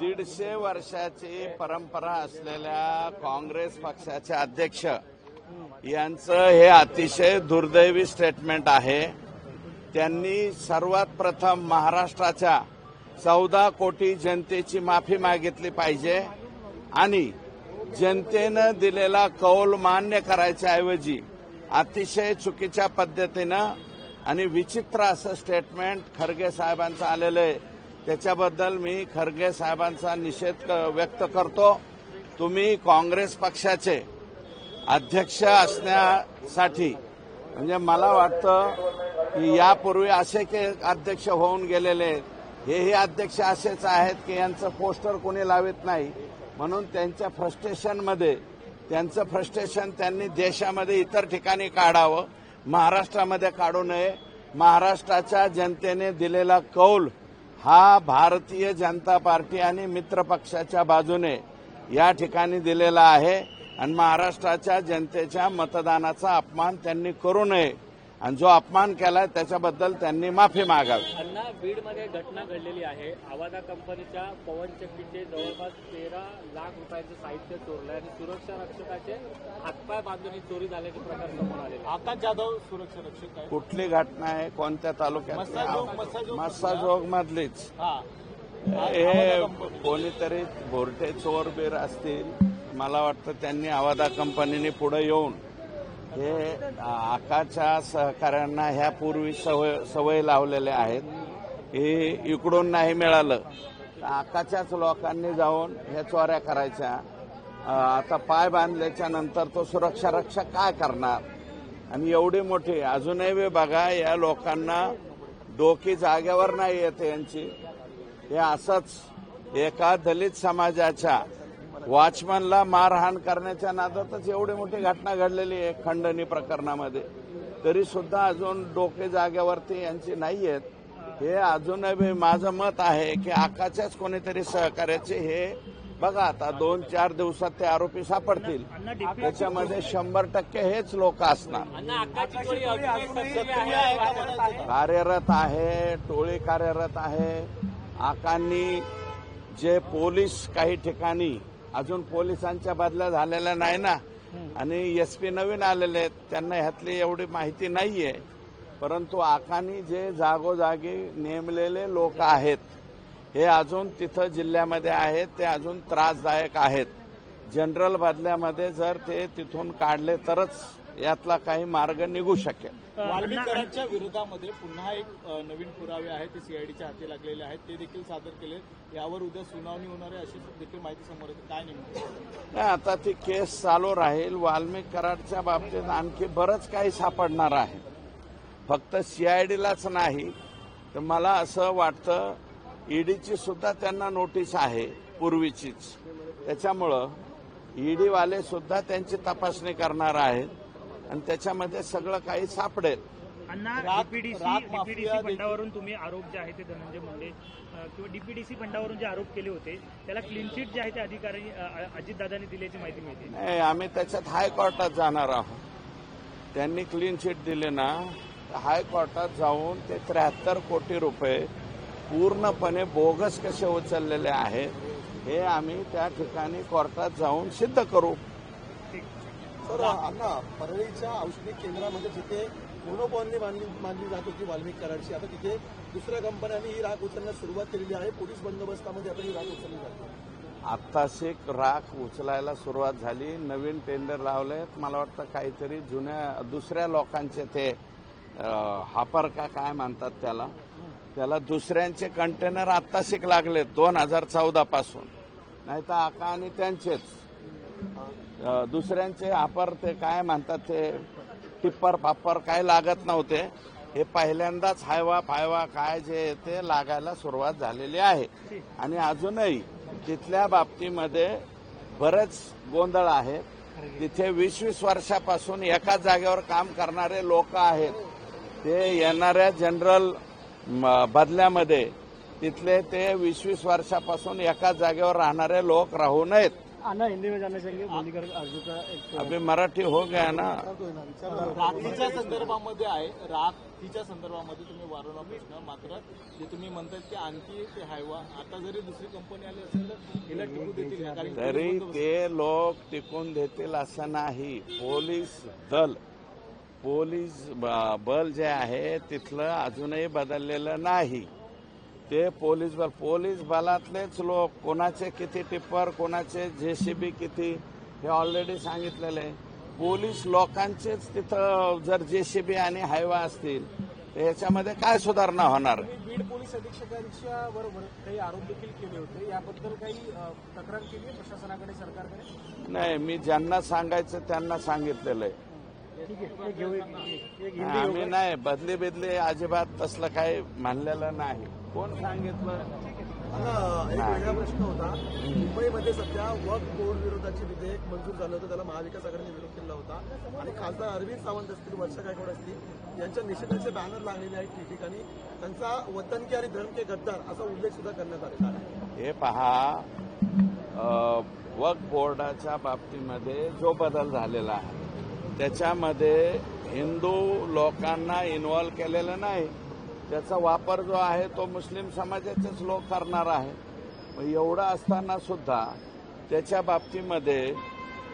दीडशे वर्षाची परंपरा असलेल्या काँग्रेस पक्षाचे अध्यक्ष यांचं हे अतिशय दुर्दैवी स्टेटमेंट आहे. त्यांनी सर्वात प्रथम महाराष्ट्राच्या चौदा कोटी जनतेची माफी मागितली पाहिजे आणि जनतेनं दिलेला कौल मान्य करायच्या ऐवजी अतिशय चुकीच्या पद्धतीनं आणि विचित्र असं स्टेटमेंट खरगे साहेबांचं आलेलं आहे. त्याच्याबद्दल मी खरगे साहेबांचा निषेध क- व्यक्त करतो. तुम्ही काँग्रेस पक्षाचे अध्यक्ष असण्यासाठी म्हणजे मला वाटतं की यापूर्वी असे के अध्यक्ष होऊन गेलेले आहेत. हेही अध्यक्ष असेच आहेत की यांचं पोस्टर कोणी लावित नाही. म्हणून त्यांच्या फ्रस्ट्रेशनमध्ये त्यांचं फ्रस्ट्रेशन त्यांनी देशामध्ये इतर ठिकाणी काढावं. महाराष्ट्रामध्ये काढू नये. महाराष्ट्राच्या जनतेने दिलेला कौल हा भारतीय जनता पार्टी आणि मित्र पक्षाच्या बाजूने या ठिकाणी दिलेला आहे. आणि महाराष्ट्राच्या जनतेच्या मतदानाचा अपमान त्यांनी करू नये. आणि जो अपमान केलाय त्याच्याबद्दल त्यांनी माफी मागावी. अण्णा बीडमध्ये घटना घडलेली आहे. आवाजा कंपनीच्या पवन चक्कीचे जवळपास तेरा लाख रुपयाचं साहित्य चोरलं आणि सुरक्षा रक्षकाचे हातपाय बांधून ही चोरी झाल्याचे प्रकार समोर आलेले आहेत. आकाश जाधव सुरक्षा रक्षक आहे कुठली घटना आहे? कोणत्या तालुक्यात मस्साजोग- मधलीच. हा. हे कोणीतरी भोरटे चोर बीर असतील. मला वाटतं त्यांनी आवादा कंपनीने पुढे येऊन हे आकाच्या सहकाऱ्यांना ह्या पूर्वी सवय सवय लावलेल्या आहेत हे इकडून नाही मिळालं. तर आकाच्याच लोकांनी जाऊन ह्या चोऱ्या करायच्या. आता पाय बांधल्याच्या नंतर तो सुरक्षा रक्षा काय करणार? आणि एवढी मोठी अजूनही बघा या लोकांना डोकी जागेवर नाही येते यांची. हे असंच एका दलित समाजाच्या वॉचमनला मारहाण करण्याच्या नादातच एवढी मोठी घटना घडलेली आहे खंडणी प्रकरणामध्ये. तरी सुद्धा अजून डोके जागेवरती यांची नाही आहेत. हे अजूनही माझं मत आहे की आकाच्याच कोणीतरी सहकार्याचे हे बघा आता दोन चार दिवसात ते आरोपी सापडतील. त्याच्यामध्ये शंभर टक्के हेच लोक असणार. कार्यरत आहे टोळी कार्यरत आहे. आकांनी जे पोलीस काही ठिकाणी अजून पोलिसांच्या बदल्या झालेल्या नाही ना. आणि एस पी नवीन आलेले आहेत. त्यांना ह्यातली एवढी माहिती नाहीये. परंतु आकांनी जे जागोजागी नेमलेले लोक आहेत हे अजून तिथं जिल्ह्यामध्ये आहेत ते अजून त्रासदायक आहेत. जनरल बदल्यामध्ये जर ते तिथून काढले तरच यातला काही मार्ग निघू शकेल. वाल्मिकरांच्या विरोधामध्ये पुन्हा एक नवीन पुरावे आहेत ते सीआयडीच्या हाती लागलेले आहेत. ते देखील सादर केले यावर उद्या सुनावणी होणार आहे अशी देखील माहिती समोर येते. काय नेमकं? नाही आता ती केस चालू राहील. वाल्मिक कराडच्या बाबतीत आणखी बरंच काही सापडणार आहे. फक्त सीआयडीलाच नाही. तर मला असं वाटतं ईडीची सुद्धा त्यांना नोटीस आहे पूर्वीचीच. त्याच्यामुळं ईडीवाले सुद्धा त्यांची तपासणी करणार आहेत. आणि त्याच्यामध्ये सगळं काही सापडेल. अण्णा डीपीडीसी फंडावरून तुम्ही आरोप जे आहे ते धनंजय मुंडे किंवा डीपीडीसी फंडावरून जे आरोप केले होते त्याला क्लीन चिट जे आहे ते अधिकारी अजितदादांनी दिल्याची माहिती मिळते. नाही आम्ही त्याच्यात हायकोर्टात जाणार आहोत. त्यांनी क्लीन चिट दिले ना हायकोर्टात जाऊन ते त्र्याहत्तर कोटी रुपये पूर्णपणे बोगस कसे उचललेले आहेत हे आम्ही त्या ठिकाणी कोर्टात जाऊन सिद्ध करू. सर अण्णा परळीच्या औषधी केंद्रामध्ये जिथे मोनोपॉनली मानली मानली जात होती वाल्मिक कराडची आता तिथे दुसऱ्या कंपन्यांनी ही राख उचलण्यास सुरुवात केलेली आहे. पोलीस बंदोबस्तामध्ये आता ही राख उचलली जाते. आत्ताशिक राख उचलायला सुरुवात झाली. नवीन टेंडर लावलेत. मला वाटतं काहीतरी जुन्या दुसऱ्या लोकांचे ते हापर का काय म्हणतात त्याला? त्याला दुसऱ्यांचे कंटेनर आत्ताशिक लागलेत दोन हजार चौदा पासून नाही तर आका आणि त्यांचेच. दुसऱ्यांचे आपर ते काय म्हणतात ते टिप्पर पाप्पर काय लागत नव्हते. हे पहिल्यांदाच हायवा फायवा काय जे ते लागायला सुरुवात झालेली आहे. आणि अजूनही तिथल्या बाबतीमध्ये बरेच गोंधळ आहे. तिथे वीस वीस वर्षापासून एकाच जागेवर काम करणारे लोक आहेत. ते येणाऱ्या जनरल म, बदल्यामध्ये तिथले ते वीस वीस वर्षापासून एकाच जागेवर राहणारे लोक राहू नयेत. अन्ना हिंदी में जानना चाहेंगे बोलीकर अर्जू का एक अभी मराठी हो गया ना? राखीच्या संदर्भामध्ये आहे राखीच्या संदर्भामध्ये तुम्ही वारंवार प्रश्न मात्र जे तुम्ही म्हणताय की आणखी ते हायवा. आता जरी दुसरी कंपनी आली असेल तर हिला टिकू देतील तरी ते लोक टिकून देतील असं नाही. पोलीस दल. पोलीस ब- बल जे आहे तिथलं अजूनही बदललेलं नाही. ते पोलीस बल पोलीस बलातलेच लोक कोणाचे किती टिप्पर कोणाचे जेसीबी किती हे ऑलरेडी सांगितलेलं आहे. पोलीस लोकांचेच तिथं जर जेसीबी आणि हायवा असतील तर ह्याच्यामध्ये काय सुधारणा होणार? बीड पोलीस अधीक्षकांच्या बरोबर काही आरोप देखील केले होते. याबद्दल काही तक्रार केली प्रशासनाकडे सरकारकडे? नाही मी ज्यांना सांगायचं त्यांना सांगितलेलं आहे. आम्ही नाही बदली बिदली अजिबात तसलं काही मानलेलं नाही. कोण सांगितलं? एक वेगळा प्रश्न होता. मुंबईमध्ये सध्या वक्फ बोर्ड विरोधाचे विधेयक मंजूर झालं होतं. त्याला महाविकास आघाडीने विरोध केला होता. आणि खासदार अरविंद सावंत असतील वर्षा गायकवाड असतील यांच्या निषेधाचे बॅनर लागलेले आहेत ठिकठिकाणी त्यांचा वतन के आणि धर्म के गद्दार असा उल्लेख सुद्धा करण्यात आलेला आहे. हे पहा वक्फ बोर्डाच्या बाबतीमध्ये जो बदल झालेला आहे त्याच्यामध्ये हिंदू लोकांना इन्व्हॉल्व केलेलं नाही. त्याचा वापर जो आहे तो मुस्लिम समाजाचेच लोक करणार आहे. मग एवढं असताना सुद्धा त्याच्या बाबतीमध्ये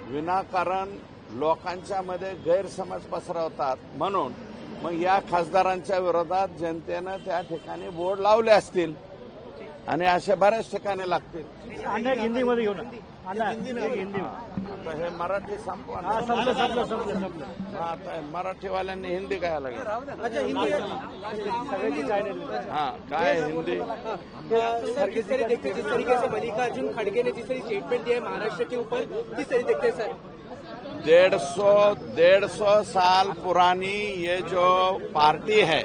विनाकारण लोकांच्या मध्ये गैरसमज पसरवतात. म्हणून मग या खासदारांच्या विरोधात जनतेनं त्या ठिकाणी बोर्ड लावले असतील. आणि अशा बऱ्याच ठिकाणी लागतील. एक हिंदी घेऊ ना अन्ना एक हिंदी में आता हे मराठी हाँ संपलं हा, मराठीवाल्यांनी हिंदी काय लागेल। हा काय हिंदी। सर किस तरह देखते जिस तरीके से मल्लिकार्जुन खड़गे ने जिस तरह स्टेटमेंट दिया है महाराष्ट्र के ऊपर किस तरह देखते हैं सर? डेढ़ सौ डेढ़ सौ साल पुरानी ये जो पार्टी है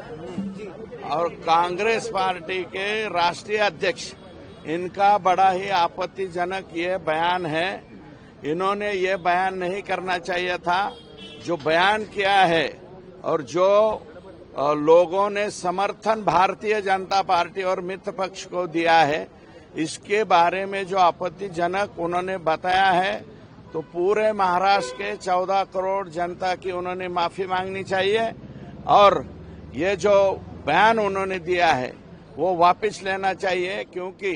और कांग्रेस पार्टी के राष्ट्रीय अध्यक्ष इनका बड़ा ही आपत्तिजनक ये बयान है इन्होंने ये बयान नहीं करना चाहिए था। जो बयान किया है और जो लोगों ने समर्थन भारतीय जनता पार्टी और मित्र पक्ष को दिया है, इसके बारे में जो आपत्तिजनक उन्होंने बताया है तो पूरे महाराष्ट्र के 14 करोड़ जनता की उन्होंने माफ़ी मांगनी चाहिए और ये जो बयान उन्होंने दिया है, वो वापस लेना चाहिए क्योंकि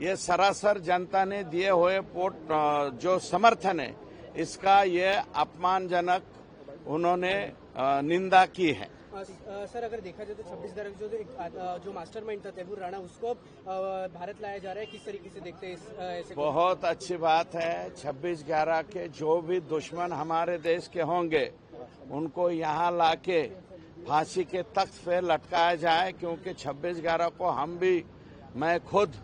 ये सरासर जनता ने दिए हुए वोट जो समर्थन है इसका ये अपमानजनक उन्होंने निंदा की है। सर अगर देखा जाए तो छब्बीस तारीख जो जो मास्टरमाइंड था तैमूर राणा उसको भारत लाया जा रहा है किस तरीके से देखते हैं इस ऐसे बहुत अच्छी बात है 26 ग्यारह के जो भी दुश्मन हमारे देश के होंगे उनको यहाँ लाके फांसी के तख्त पे लटकाया जाए क्योंकि 26 ग्यारह को हम भी मैं खुद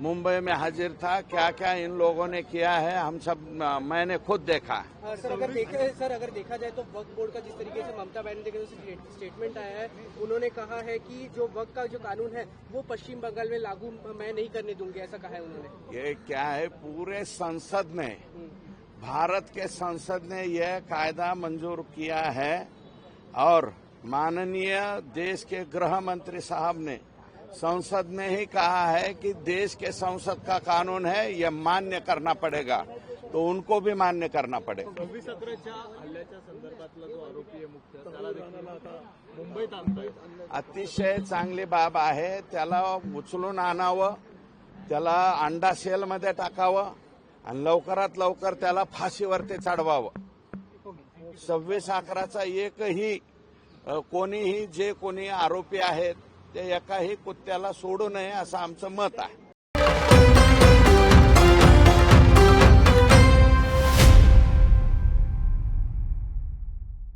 मुंबई में हाजिर था क्या क्या इन लोगों ने किया है हम सब मैंने खुद देखा। है सर अगर देखे सर अगर देखा जाए तो वक्त बोर्ड का जिस तरीके से ममता बनर्जी का जो स्टेटमेंट आया है उन्होंने कहा है कि जो वक्त का जो कानून है वो पश्चिम बंगाल में लागू मैं नहीं करने दूँगी ऐसा कहा है उन्होंने। ये क्या है पूरे संसद ने भारत के संसद ने यह कायदा मंजूर किया है और माननीय देश के गृह मंत्री साहब ने संसद ने ही कहा है कि देश के संसद का कानून है यह मान्य करना पड़ेगा। तो उनको भी मान्य करना पड़ेगा। अतिशय चांगली बाब आहे. त्याला उचलून आणावं त्याला अंडा सेलमध्ये टाकावं आणि लवकरात लवकर त्याला फाशीवरती चढवावं. सव्वीस अकराचा एकही कोणीही जे कोणी आरोपी आहेत ते एकाही कुत्त्याला सोडू नये असं आमचं मत आहे.